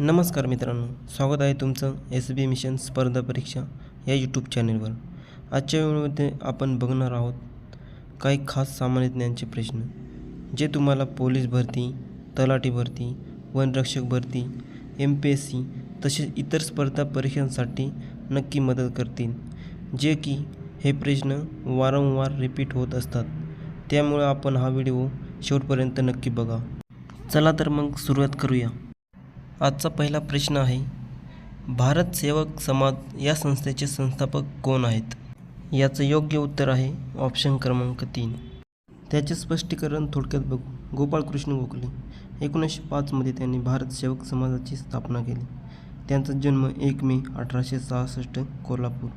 नमस्कार मित्रांनो स्वागत आहे तुमचं एस बी मिशन स्पर्धा परीक्षा या यूट्यूब चॅनेलवर आजच्या वेळेमध्ये आपण बघणार आहोत काही खास सामान्य ज्ञानचे प्रश्न जे तुम्हाला पोलीस भरती तलाठी भरती वनरक्षक भरती एम पी एस सी तसेच इतर स्पर्धा परीक्षांसाठी नक्की मदत करतील. जे की हे प्रश्न वारंवार रिपीट होत असतात. त्यामुळे आपण हा व्हिडिओ शेवटपर्यंत नक्की बघा. चला तर मग सुरुवात करूया. आजचा पहिला प्रश्न आहे भारत सेवक समाज या संस्थेचे संस्थापक कोण आहेत? याचं योग्य उत्तर आहे ऑप्शन क्रमांक तीन. त्याचे स्पष्टीकरण थोडक्यात बघू. गोपाळकृष्ण गोखले एकोणीसशे पाचमध्ये त्यांनी भारत सेवक समाजाची स्थापना केली. त्यांचा जन्म एक मे अठराशे सहासष्ट कोल्हापूर.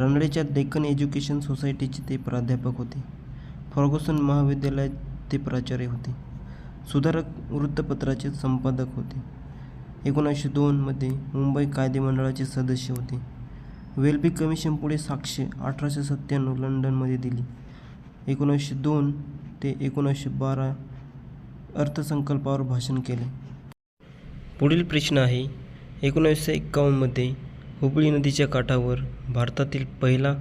रनडेच्या डेक्कन एज्युकेशन सोसायटीचे ते प्राध्यापक होते. फर्ग्युसन महाविद्यालयात ते प्राचार्य होते. सुधारक वृत्तपत्राचे संपादक होते. एकोणीसशे दोनमध्ये मुंबई कायदेमंडळाचे सदस्य होते. वेल्बी कमिशनपुढे साक्ष अठराशे सत्त्याण्णव लंडनमध्ये दिली. एकोणीसशे दोन ते एकोणीसशे बारा अर्थसंकल्पावर भाषण केले. पुढील प्रश्न आहे एकोणीसशे एक्कावन्नमध्ये हुबळी नदीच्या काठावर भारतातील पहिला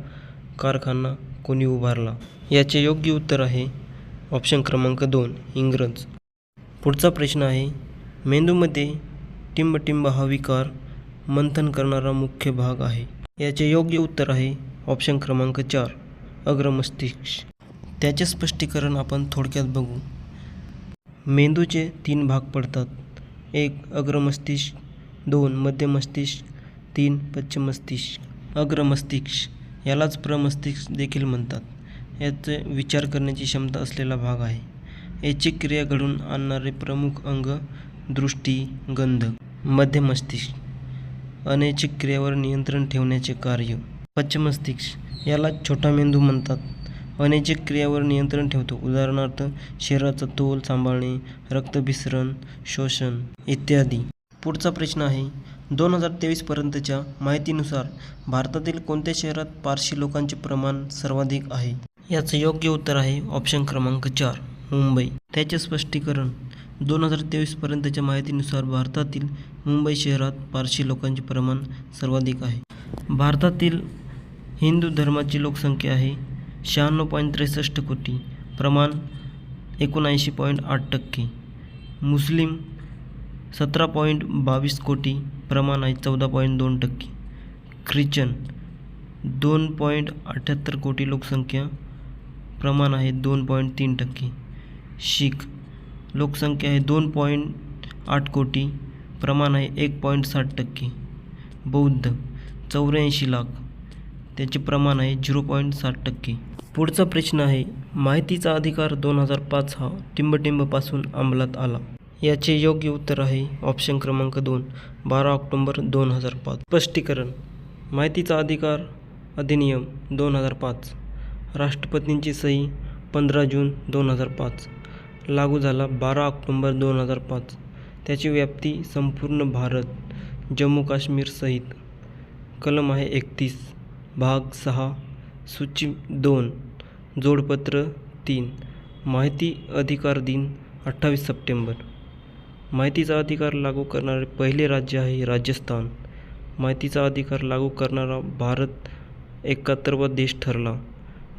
कारखाना कोणी उभारला? याचे योग्य उत्तर आहे ऑप्शन क्रमांक दोन इंग्रज. पुढचा प्रश्न आहे मेंदूमध्ये टिंबटिंब हा विकार मंथन करणारा मुख्य भाग आहे. याचे योग्य उत्तर आहे ऑप्शन क्रमांक चार अग्रमस्तिष्क त्याचे स्पष्टीकरण आपण थोडक्यात बघू. मेंदूचे तीन भाग पडतात. एक अग्रमस्तिष्क दोन मध्यमस्तिष्क तीन पश्चिमस्तिष्क अग्रमस्तिष्क यालाच प्रमस्तिष्क देखील म्हणतात. याचे विचार करण्याची क्षमता असलेला भाग आहे. ऐच्छिक क्रिया घडून आणणारे प्रमुख अंग दृष्टी गंध. मध्य मस्तिष्क अनैच्छिक क्रियावर नियंत्रण ठेवण्याचे कार्य. पश्चिम मस्तिष्क याला छोटा मेंदू म्हणतात. अनैच्छिक क्रियावर नियंत्रण ठेवतो. उदाहरणार्थ शरीराचा तोल सांभाळणे रक्तभिसरण शोषण इत्यादी. पुढचा प्रश्न आहे. दोन हजार तेवीसपर्यंतच्या माहितीनुसार भारतातील कोणत्या शहरात पारशी लोकांचे प्रमाण सर्वाधिक आहे? याचं योग्य उत्तर आहे ऑप्शन क्रमांक चार मुंबई. त्याचे स्पष्टीकरण दोन हजार तेवीसपर्यंतच्या माहितीनुसार भारतातील मुंबई शहरात पारशी लोकांचे प्रमाण सर्वाधिक आहे. भारतातील हिंदू धर्माची लोकसंख्या आहे शहाण्णव पॉईंट त्रेसष्ट कोटी. प्रमाण एकोणऐंशी पॉईंट आठ टक्के. मुस्लिम सतरा पॉईंट बावीस कोटी. प्रमाण आहे चौदा पॉईंट दोन टक्के. ख्रिश्चन दोन पॉईंट अठ्ठ्याहत्तर कोटी लोकसंख्या. प्रमाण आहे दोन पॉईंट तीन टक्के. शीख लोकसंख्या आहे दोन पॉईंट आठ कोटी प्रमाण आहे एक पॉईंट साठ टक्के. बौद्ध चौऱ्याऐंशी लाख त्याचे प्रमाण आहे झिरो पॉईंट साठ टक्के. पुढचा प्रश्न आहे माहितीचा अधिकार दोन हजार पाच हा टिंबटिंबपासून अंमलात आला. याचे योग्य उत्तर आहे ऑप्शन क्रमांक दोन बारा ऑक्टोंबर दोन हजार पाच. स्पष्टीकरण माहितीचा अधिकार अधिनियम दोन हजार पाच. राष्ट्रपतींची सही पंधरा जून दोन हजार पाच. लागू झाला बारा ऑक्टोंबर दोन हजार पाच. त्याची व्याप्ती संपूर्ण भारत जम्मू काश्मीर सहित कलम आहे एकतीस भाग सहा सूची दोन जोडपत्र तीन माहिती अधिकार दिन अठ्ठावीस सप्टेंबर. माहितीचा अधिकार लागू करणारे पहिले राज्य आहे राजस्थान. माहितीचा अधिकार लागू करणारा भारत एकाहत्तरवा देश ठरला.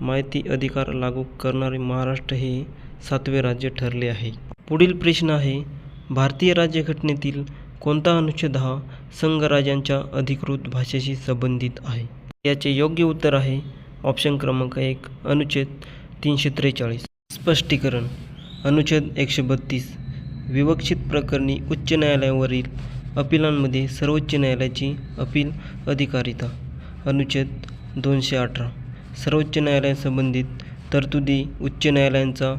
माहिती अधिकार लागू करणारे महाराष्ट्र हे सातवे राज्य ठरले आहे. पुढील प्रश्न आहे भारतीय राज्यघटनेतील कोणता अनुच्छेद हा संघराज्यांच्या अधिकृत भाषेशी संबंधित आहे? याचे योग्य उत्तर आहे ऑप्शन क्रमांक एक अनुच्छेद तीनशे त्रेचाळीस. स्पष्टीकरण. अनुच्छेद एकशे बत्तीस. विवक्षित प्रकरणी उच्च न्यायालयावरील अपिलांमध्ये सर्वोच्च न्यायालयाची अपील अधिकारिता. अनुच्छेद दोनशे अठरा. सर्वोच्च न्यायालयासंबंधित तरतुदी उच्च न्यायालयांचा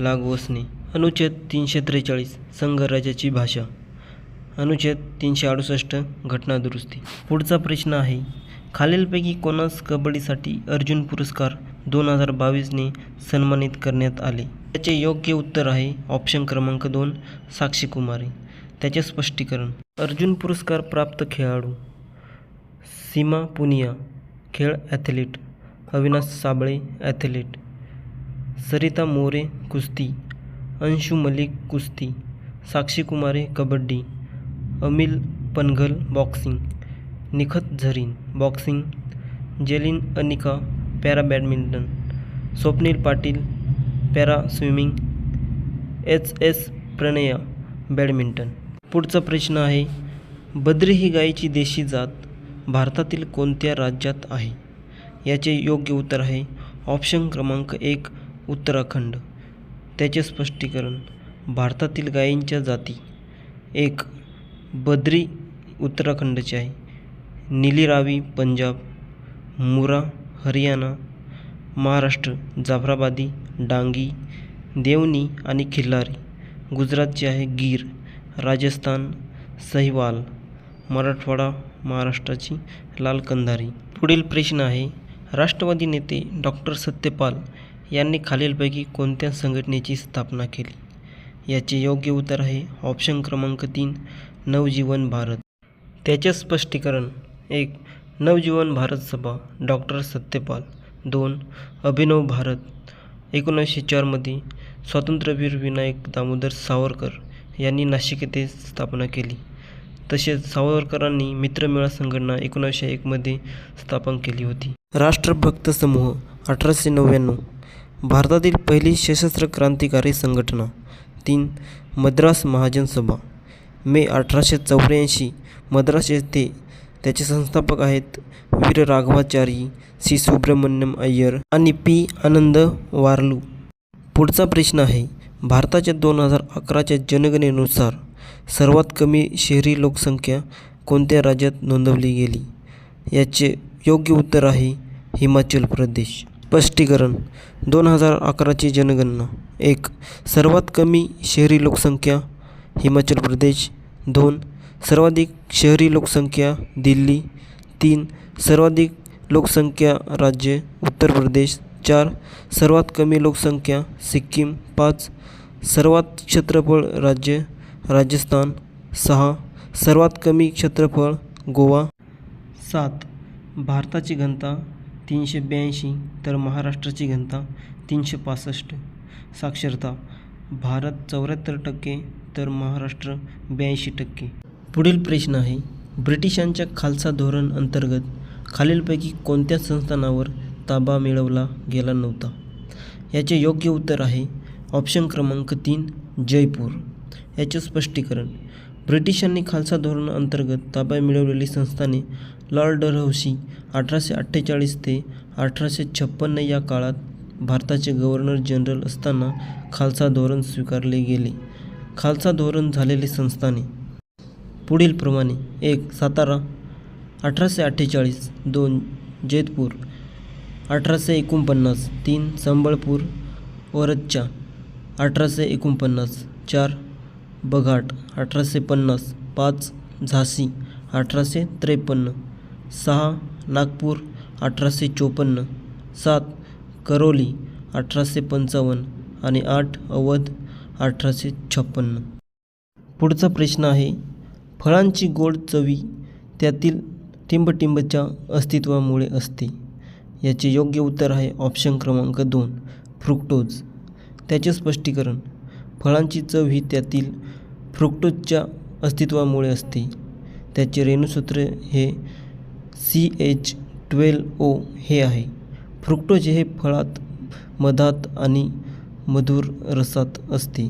लागू असणे अनुच्छेद तीनशे त्रेचाळीस संघराज्याची भाषा. अनुच्छेद तीनशे अडुसष्ट घटना दुरुस्ती पुढचा प्रश्न आहे खालीलपैकी कोणास कबड्डीसाठी अर्जुन पुरस्कार दोन हजार बावीसने सन्मानित करण्यात आले? त्याचे योग्य उत्तर आहे ऑप्शन क्रमांक दोन साक्षी कुमारी त्याचे स्पष्टीकरण. अर्जुन पुरस्कार प्राप्त खेळाडू. सीमा पुनिया खेळ ॲथलीट अविनाश साबळे ॲथलीट सरिता मोरे कुस्ती अंशू मलिक कुस्ती Sakshi Kumare kabaddi Amil Panghal boxing Nikhat Zareen boxing Jerlin Anika para badminton Swapnil Patil para swimming H S Prannoy badminton. पुढचा प्रश्न आहे बद्री ही गायीची देशी जात भारतातील कोणत्या राज्यात आहे? याचे योग्य उत्तर आहे ऑप्शन क्रमांक एक उत्तराखंड. त्याचे स्पष्टीकरण भारतातील गायींच्या जाती. एक बद्री उत्तराखंडची आहे. नीली रावी पंजाब. मुरा हरियाणा. महाराष्ट्र जाफराबादी डांगी देवनी आणि खिल्लारी. गुजरातची आहे गीर. राजस्थान सहिवाल. मराठवाडा महाराष्ट्राची लाल कंधारी. पुढील प्रश्न आहे राष्ट्रवादी नेते डॉक्टर सत्यपाल यांनी खालीलपैकी कोणत्या संघटनेची स्थापना केली? याचे योग्य उत्तर आहे ऑप्शन क्रमांक तीन नवजीवन भारत. त्याचे स्पष्टीकरण एक नवजीवन भारत सभा डॉक्टर सत्यपाल. दोन अभिनव भारत. एकोणीसशे चारमध्ये स्वातंत्र्यवीर विनायक दामोदर सावरकर यांनी नाशिक येथे स्थापना केली. तसेच सावरकरांनी मित्रमेळा संघटना एकोणीसशे एकमध्ये स्थापन केली होती. राष्ट्रभक्त समूह अठराशे नव्याण्णव भारतातील पहिली सशस्त्र क्रांतिकारी संघटना. तीन मद्रास महाजन सभा. मे अठराशे चौऱ्याऐंशी मद्रास येथे त्याचे संस्थापक आहेत वीर राघवाचारी सी. सुब्रमण्यम अय्यर आणि पी. आनंद वारलू. पुढचा प्रश्न आहे भारताच्या दोन हजार अकराच्या जनगणनेनुसार सर्वात कमी शहरी लोकसंख्या कोणत्या राज्यात नोंदवली गेली? याचे योग्य उत्तर आहे हिमाचल प्रदेश. स्पष्टीकरण दोन हजार अकराची जनगणना. एक सर्वात कमी शहरी लोकसंख्या हिमाचल प्रदेश. दोन सर्वाधिक शहरी लोकसंख्या दिल्ली. तीन सर्वाधिक लोकसंख्या राज्य उत्तर प्रदेश. चार सर्वात कमी लोकसंख्या सिक्कीम. पाच सर्वात क्षेत्रफळ राज्य. राजस्थान. सहा सर्वात कमी क्षेत्रफळ गोवा. सात भारताची घनता तीनशे ब्याऐंशी तर महाराष्ट्राची घनता तीनशे पासष्ट. साक्षरता भारत चौऱ्याहत्तर टक्के तर महाराष्ट्र ब्याऐंशी टक्के. पुढील प्रश्न आहे ब्रिटिशांच्या खालसा धोरण अंतर्गत खालीलपैकी कोणत्या संस्थानावर ताबा मिळवला गेला नव्हता? याचे योग्य उत्तर आहे ऑप्शन क्रमांक तीन जयपूर. याचे स्पष्टीकरण ब्रिटिशांनी खालसा धोरण अंतर्गत ताबा मिळवलेली संस्थाने लॉर्ड डलहौसी अठराशे अठ्ठेचाळीस ते अठराशे छप्पन्न या काळात भारताचे गव्हर्नर जनरल असताना खालसा धोरण स्वीकारले गेले. खालसा धोरण झालेली संस्थाने. पुढीलप्रमाणे एक सातारा अठराशे अठ्ठेचाळीस दोन जेतपूर अठराशे एकोणपन्नास तीन संबळपूर ओरच्चा अठराशे एकोणपन्नास चार बघाट अठराशे पन्नास पाच झाशी अठराशे त्रेपन्न. सहा नागपूर अठराशे चोपन्न सात करोली अठराशे पंचावन्न आणि आठ अवध अठराशे छप्पन्न. पुढचा प्रश्न आहे फळांची गोड चवी त्यातील टिंबटिंबच्या अस्तित्वामुळे असते. याचे योग्य उत्तर आहे ऑप्शन क्रमांक दोन फ्रुक्टोज त्याचे स्पष्टीकरण फळांची चव ही त्यातील फ्रुक्टोजच्या अस्तित्वामुळे असते. त्याचे रेणुसूत्र हे सी एच ट्वेल्व ओ हे आहे. फ्रुक्टोज हे फळात मधात आणि मधुर रसात असते.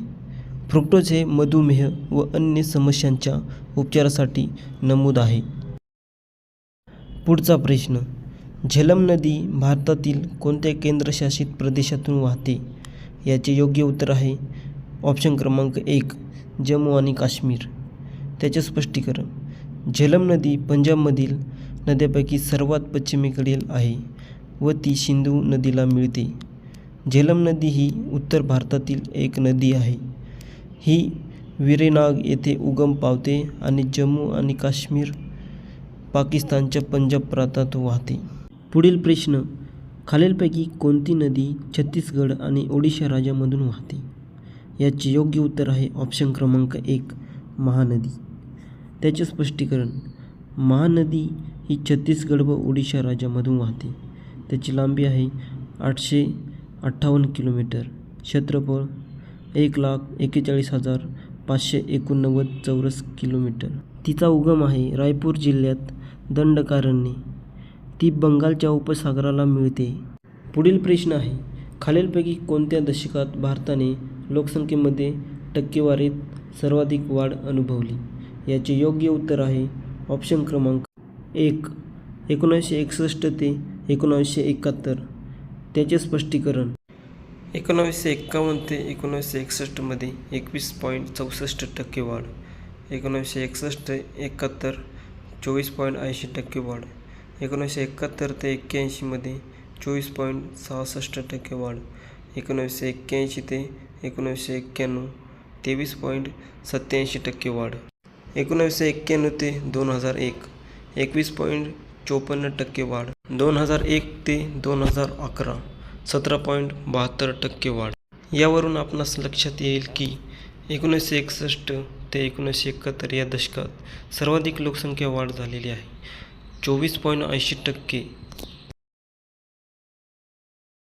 फ्रुक्टोज हे मधुमेह व अन्य समस्यांच्या उपचारासाठी नमूद आहे. पुढचा प्रश्न. झेलम नदी भारतातील कोणत्या केंद्रशासित प्रदेशातून वाहते? याचे योग्य उत्तर आहे ऑप्शन क्रमांक एक जम्मू आणि काश्मीर. त्याचे स्पष्टीकरण. झेलम नदी पंजाबमधील नद्यांपैकी सर्वात पश्चिमेकडील आहे व ती सिंधू नदीला मिळते. झेलम नदी ही उत्तर भारतातील एक नदी आहे. ही विरेनाग येथे उगम पावते आणि जम्मू आणि काश्मीर पाकिस्तानच्या पंजाब प्रांतात वाहते. पुढील प्रश्न खालीलपैकी कोणती नदी छत्तीसगड आणि ओडिशा राज्यामधून वाहते? याचे योग्य उत्तर आहे ऑप्शन क्रमांक एक महानदी. त्याचे स्पष्टीकरण महानदी ही छत्तीसगड व ओडिशा राज्यामधून वाहते. त्याची लांबी आहे आठशे अठ्ठावन्न किलोमीटर. क्षेत्रफळ एक लाख एक्केचाळीस हजार पाचशे एकोणनव्वद चौरस किलोमीटर. तिचा उगम आहे रायपूर जिल्ह्यात दंडकारण्य. ती बंगालच्या उपसागराला मिळते. पुढील प्रश्न आहे खालीलपैकी कोणत्या दशकात भारताने लोकसंख्येमध्ये टक्केवारीत सर्वाधिक वाढ अनुभवली? याचे योग्य उत्तर आहे ऑप्शन क्रमांक एक एकोणीसशे एकसष्ट ते एकोणावीसशे एकाहत्तर. त्याचे स्पष्टीकरण. एकोणावीसशे एक्कावन्न ते एकोणावीसशे एकसष्टमध्ये एकवीस पॉईंट चौसष्ट टक्के वाढ. एकोणावीसशे एकसष्ट ते एकाहत्तर चोवीस पॉईंट ऐंशी टक्के वाढ. एकोणीसशे एकाहत्तर ते एक्क्याऐंशीमध्ये चोवीस पॉईंट सहासष्ट टक्के वाढ. एकोणावीसशे एक्क्याऐंशी ते एकोणावीसशे एक्क्याण्णव तेवीस पॉईंट सत्याऐंशी टक्के वाढ. एकोणावीसशे एक्क्याण्णव ते दोन हजार एक. एकवीस पॉईंट चोपन्न टक्के वाढ. दोन हजार एक ते दोन हजार अकरा सतरा पॉईंट बहात्तर टक्के वाढ. यावरून आपणास लक्षात येईल की एकोणीसशे एकसष्ट ते एकोणीसशे एकाहत्तर या दशकात सर्वाधिक लोकसंख्या वाढ झालेली आहे. चोवीस पॉईंट ऐंशी टक्के